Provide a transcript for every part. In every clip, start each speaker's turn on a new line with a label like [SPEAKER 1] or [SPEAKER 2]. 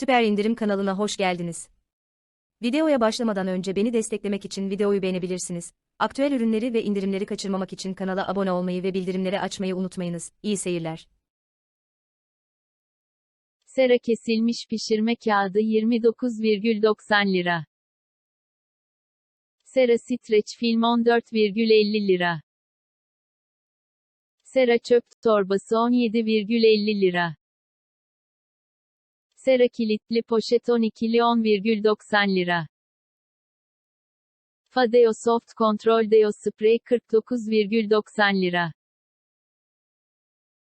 [SPEAKER 1] Süper İndirim kanalına hoş geldiniz. Videoya başlamadan önce beni desteklemek için videoyu beğenebilirsiniz. Aktüel ürünleri ve indirimleri kaçırmamak için kanala abone olmayı ve bildirimleri açmayı unutmayınız. İyi seyirler.
[SPEAKER 2] Sera kesilmiş pişirme kağıdı 29,90 lira. Sera streç film 14,50 lira. Sera çöp torbası 17,50 lira. Sera kilitli poşet 12'li 10,90 lira. Fadeo Soft Control Deo Spray 49,90 lira.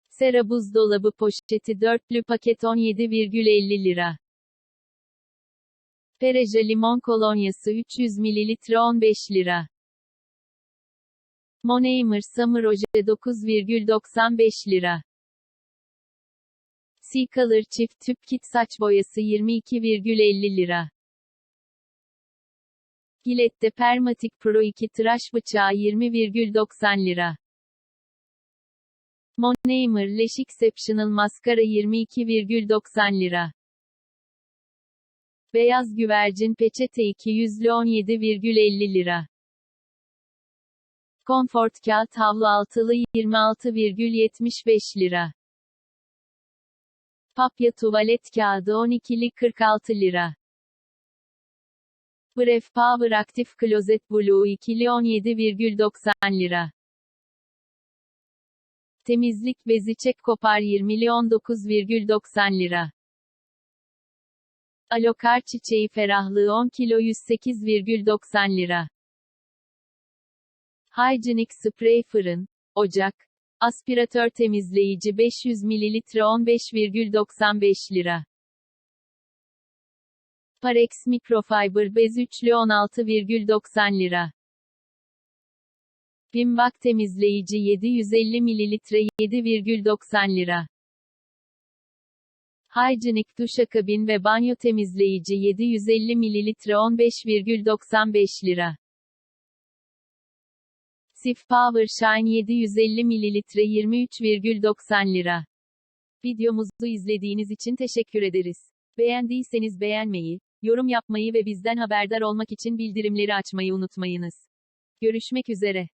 [SPEAKER 2] Sera buzdolabı poşeti dörtlü paket 17,50 lira. Pereja limon kolonyası 300 ml 15 lira. Moneymer Summer Oje 9,95 lira. C-Color çift tüp kit saç boyası 22,50 lira. Gillette Permatic Pro 2 tıraş bıçağı 20,90 lira. Moneymer Lash Exceptional maskara 22,90 lira. Beyaz güvercin peçete 200'lü 17,50 lira. Comfort kağıt havlu altılı 26,75 lira. Papya tuvalet kağıdı 12'li 46 lira. Bref Power Active Closet Blue ikili 17,90 lira. Temizlik bezi çek kopar 20'li 19,90 lira. Alokar çiçeği ferahlığı 10 kilo 108,90 lira. Hygienic Spray fırın, ocak, aspiratör temizleyici 500 ml 15,95 lira. Parex Microfiber bez üçlü 16,90 lira. Bimbak temizleyici 750 ml 7,90 lira. Hygienic duşakabin ve banyo temizleyici 750 ml 15,95 lira. Sif Power Shine 750 ml 23,90 lira. Videomuzu izlediğiniz için teşekkür ederiz. Beğendiyseniz beğenmeyi, yorum yapmayı ve bizden haberdar olmak için bildirimleri açmayı unutmayınız. Görüşmek üzere.